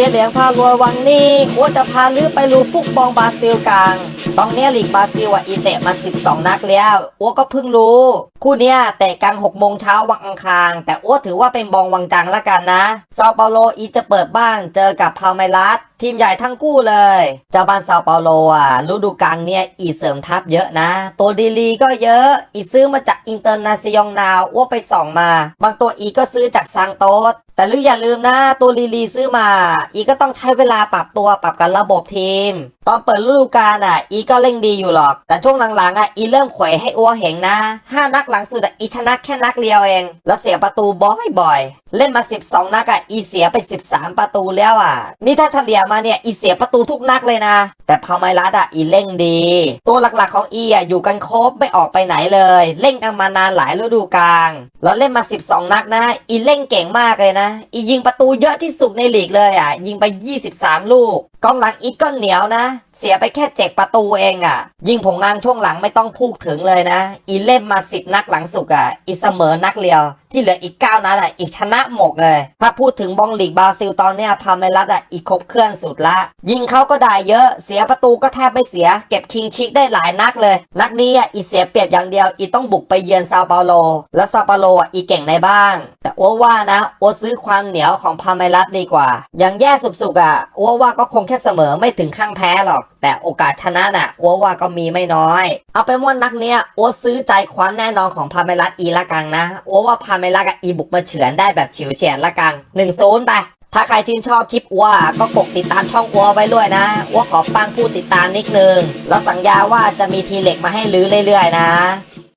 ฮียเหลียงพารวยวังนี่อ้วจะพาลือไปรูฟุกบองบราซิลกลางตอนเนี้ยลีกบราซิลอะอีเตะมา 12 นัดแล้วอ้วก็เพิ่งรู้ คู่เนี้ยเตะกลาง6โมงเช้าวันอังคาร แต่อ้วถือว่าเป็นบองวังจังละกันนะซาเปาโลอีจะเปิดบ้างเจอกับพาเมรัสทีมใหญ่ทั้งคู่เลย เจ้าบ้านซาเปาโลอะฤดูกาลเนี่ยอีเสริมทัพเยอะนะ ตัวดีลีก็เยอะ อีซื้อมาจากอินเตอร์นาซิยองนาวอ้วไปส่องมา บางตัวอีก็ซื้อจากซังโตส แต่ลืออย่าลืมนะตัวลีลีซื้อมา อีก็ต้องใช้เวลาปรับตัวปรับกันระบบทีม ตอนเปิดฤดูกาลอะ อีก็เล่งดีอยู่หรอก แต่ช่วงหลังๆอะอีเริ่มเขวให้อ้วเห็นะห้านักหลังสุดอะอีชนะแค่นักเดียวเอง แล้วเสียประตูบ่อยๆเล่นมา 12 นัดอะอีเสียไป 13 ประตูแล้วอะ นี่ถ้าเฉลี่ยมาเนี่ยอีเสียประตูทุกนัดเลยนะ แต่พาไมรัสอะอีเล่งดี ตัวหลักๆของอีอะอยู่กันครบไม่ออกไปไหนเลย เล่นกันมานานหลายฤดูกาลแล้วเล่นมา 12 นัดนะ อีเล่งเก่งมากเลยนะอียิงประตูเยอะที่สุดในลีกเลยอะ ยิงไป 23 ลูกกองหลังอีกก็เหนียวนะ เสียไปแค่เจ็ดประตูเองอะ ยิงผงงานช่วงหลังไม่ต้องพูดถึงเลยนะ อีเล่มมา10นัดหลังสุกอะ อีเสมอนักเดียว ที่เหลืออีก9นัดอะ อีกชนะหมกเลย ถ้าพูดถึงบองลีกบราซิลตอนเนี้ยพาเมรัสอะ อีกครบเครื่องสุดละ ยิงเขาก็ได้เยอะ เสียประตูก็แทบไม่เสีย เก็บคิงชิกได้หลายนัดเลย นัดนี้อะ อีเสียเปรียบอย่างเดียว อีต้องบุกไปเยือนซาเปาโล และซาเปาโลอะ อีเก่งในบ้าง แต่อ้วว่านะอ้วซื้อความเหนียวของพาเมรัสดีกว่า อย่างแย่สุกๆอะอ้วว่าก็คงแค่เสมอไม่ถึงข้างแพ้หรอก แต่โอกาสชนะน่ะอ้วว่าก็มีไม่น้อย เอาเป็นว่านักเนี้ยอ้วซื้อใจความแน่นอนของพาเมรัสอีละกังนะอ้วว่าพาเมรัสกับอีบุกมาเฉือนได้แบบฉิวเฉียนละกัง1นศูนย์ไปถ้าใครชื่นชอบคลิปอ้วก็กดติดตามช่องอ้วไว้ด้วยนะอ้วขอปังผู้ติดตามนิดนึงแล้วสัญญาว่าจะมีทีเล็กมาให้ลื้อเรื่อยๆนะ